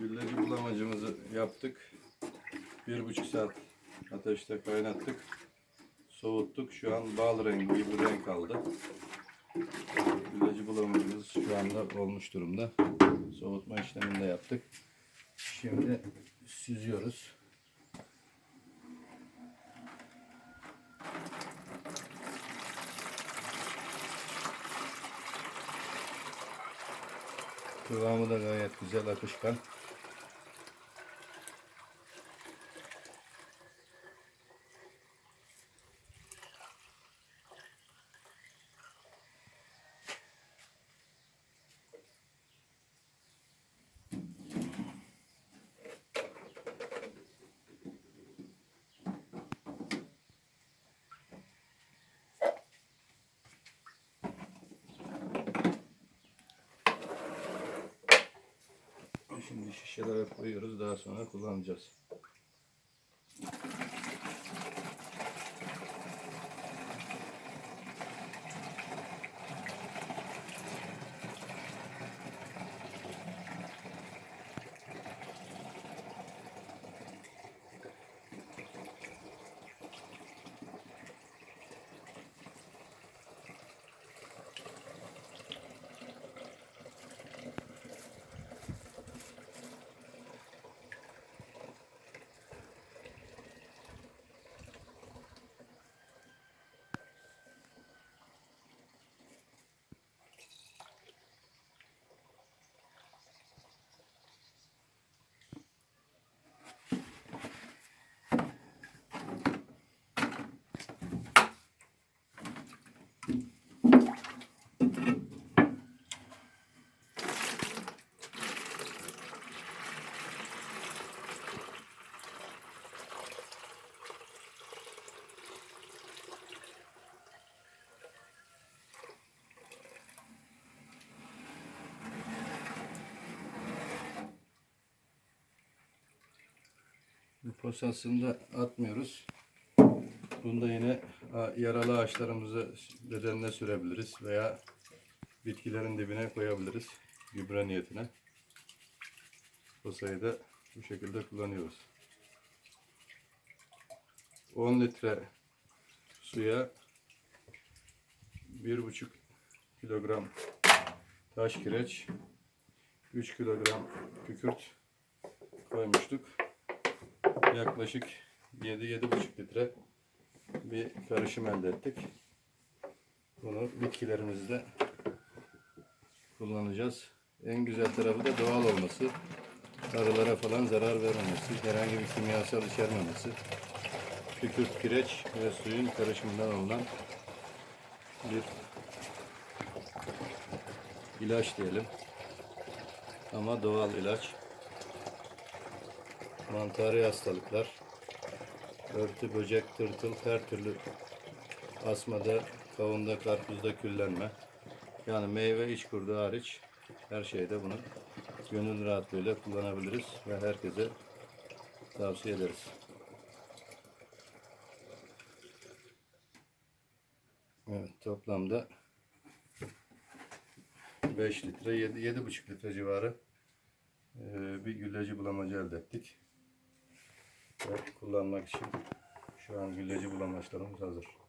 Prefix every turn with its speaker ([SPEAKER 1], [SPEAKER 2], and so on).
[SPEAKER 1] Gülleci bulamacımızı yaptık. Bir buçuk saat ateşte kaynattık. Soğuttuk. Şu an bal rengi gibi renk aldı. Gülleci bulamacımız şu anda olmuş durumda. Soğutma işlemini de yaptık. Şimdi süzüyoruz. Kıvamı da gayet güzel akışkan. Şimdi şişelere koyuyoruz. Daha sonra kullanacağız. Da atmıyoruz. Bunda yine yaralı ağaçlarımızı bedenine sürebiliriz veya bitkilerin dibine koyabiliriz gübre niyetine. Posayı da bu şekilde kullanıyoruz. 10 litre suya 1,5 kilogram taş kireç 3 kilogram kükürt koymuştuk yaklaşık 7-7,5 litre bir karışım elde ettik. Bunu bitkilerimizde kullanacağız. En güzel tarafı da doğal olması. Arılara falan zarar vermemesi, herhangi bir kimyasal içermemesi. Kükürt, kireç ve suyun karışımından olunan bir ilaç diyelim. Ama doğal ilaç mantari hastalıklar, örtü, böcek, tırtıl, her türlü asmada, kavunda, karpuzda küllenme. Yani meyve iç kurdu hariç her şeyde bunu gönül rahatlığıyla kullanabiliriz ve herkese tavsiye ederiz. Evet toplamda 5 litre 7 7,5 litre civarı bir gülleci bulamacı elde ettik kullanmak için şu an gülleci bulamaçlarımız hazır.